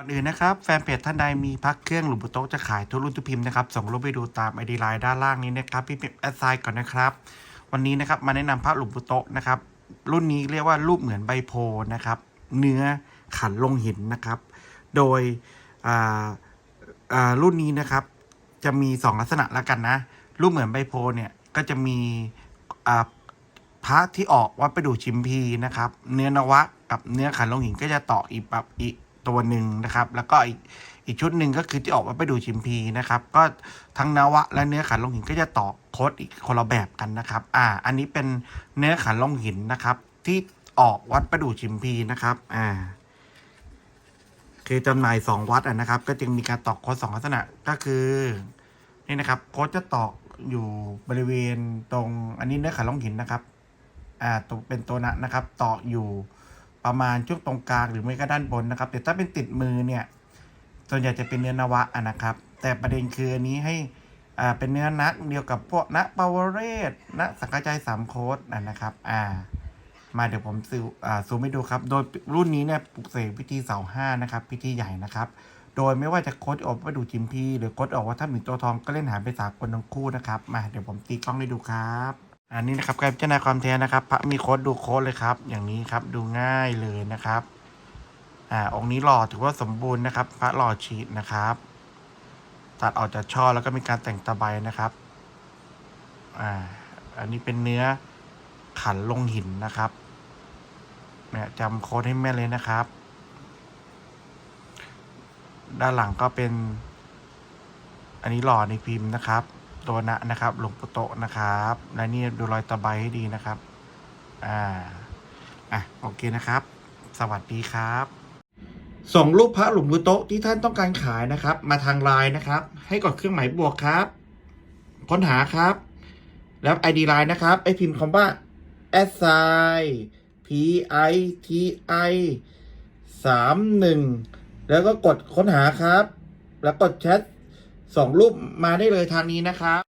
ก่อนอื่นนะครับแฟนเพจท่านใดมีพักเครื่องหรือบุโต๊ะจะขายทุกรุ่นทุกพิมพ์นะครับส่งรูปไปดูตามไอดีไลน์ด้านล่างนี้นะครับพี่พิมแอดไซน์ก่อนนะครับ วันนี้นะครับมาแนะนำพระหลุมบุโต๊ะนะครับรุ่นนี้เรียกว่ารูปเหมือนใบโพนะครับเนื้อขันลงหินนะครับ โดยรุ่นนี้นะครับจะมีสองลักษณะแล้วกันนะ รูปเหมือนใบโพเนี่ยก็จะมีพระที่ออกวัดประดูชิมพีนะครับเนื้อนวะกับเนื้อขันลงหินก็จะต่ออีกแบบอีก ตัวหนึ่งนะครับ แล้วก็อีกอีกชุดหนึ่งก็คือที่ออกวัดปดูชิมพีนะครับ ก็ทั้งนวะและเนื้อขันลงหินก็จะต่อโคดอีกคนละแบบกันนะครับ อ่า อันนี้เป็นเนื้อขันลงหินนะครับ ที่ออกวัดประดู่ชิมพีนะครับ อ่า คือจำหน่ายสองวัดอะนะครับ ก็จึงมีการตอกโค้ดสองลักษณะก็คือนี่นะครับโค้ดจะตอกอยู่บริเวณตรงอันนี้เนื้อขันลงหินนะครับ อ่าตัวเป็นตัวนะนะครับต่ออยู่ ประมาณช่วงตรงกลางหรือไม่ก็ด้านบนนะครับ แต่ถ้าเป็นติดมือเนี่ยส่วนใหญ่จะเป็นเนื้อนวะนะครับ แต่ประเด็นคืออันนี้ให้อ่าเป็นเนื้อนักเดียวกับพวกนะปาวเรศนะสังกระจายสามโคดนะนะครับ อ่า มาเดี๋ยวผมซูอ่าซูมให้ดูครับ โดยรุ่นนี้เนี่ยปลุกเสกพิธีเสาห้านะครับ พิธีใหญ่นะครับ โดยไม่ว่าจะโคดออกวัดดูจิมพีหรือโคดออกว่าถ้ามีตัวทองก็เล่นหาไปสากลทั้งคู่นะครับ มาเดี๋ยวผมตีกล้องให้ดูครับ อันนี้นะครับการพิจารณาความแท้นะครับ พระมีโค้ดดูโค้ดเลยครับ อย่างนี้ครับดูง่ายเลยนะครับ อ่าองค์นี้หล่อถือว่าสมบูรณ์นะครับ พระหล่อฉีดนะครับ ตัดออกจากช่อแล้วก็มีการแต่งตะไบนะครับ อ่า อันนี้เป็นเนื้อขันลงหินนะครับเนี่ยจำโค้ดให้แม่เลยนะครับ ด้านหลังก็เป็น อันนี้หล่อในพิมพ์นะครับ ตัวนะนะครับ หลวงปู่โตนะครับ และนี่ดูรอยตะไบให้ดีนะครับ อ่า อะ โอเคนะครับ สวัสดีครับส่งรูปพระหลวงปู่โตที่ท่านต้องการขายนะครับ มาทางไลน์นะครับ ให้กดเครื่องหมายบวกครับ ค้นหาครับ แล้ว ID ไลน์นะครับไอพิมพ์คำว่า s i p i t i สามหนึ่งแล้วก็กดค้นหาครับ แล้วกดแชท ส่งรูปมาได้เลยทางนี้นะครับ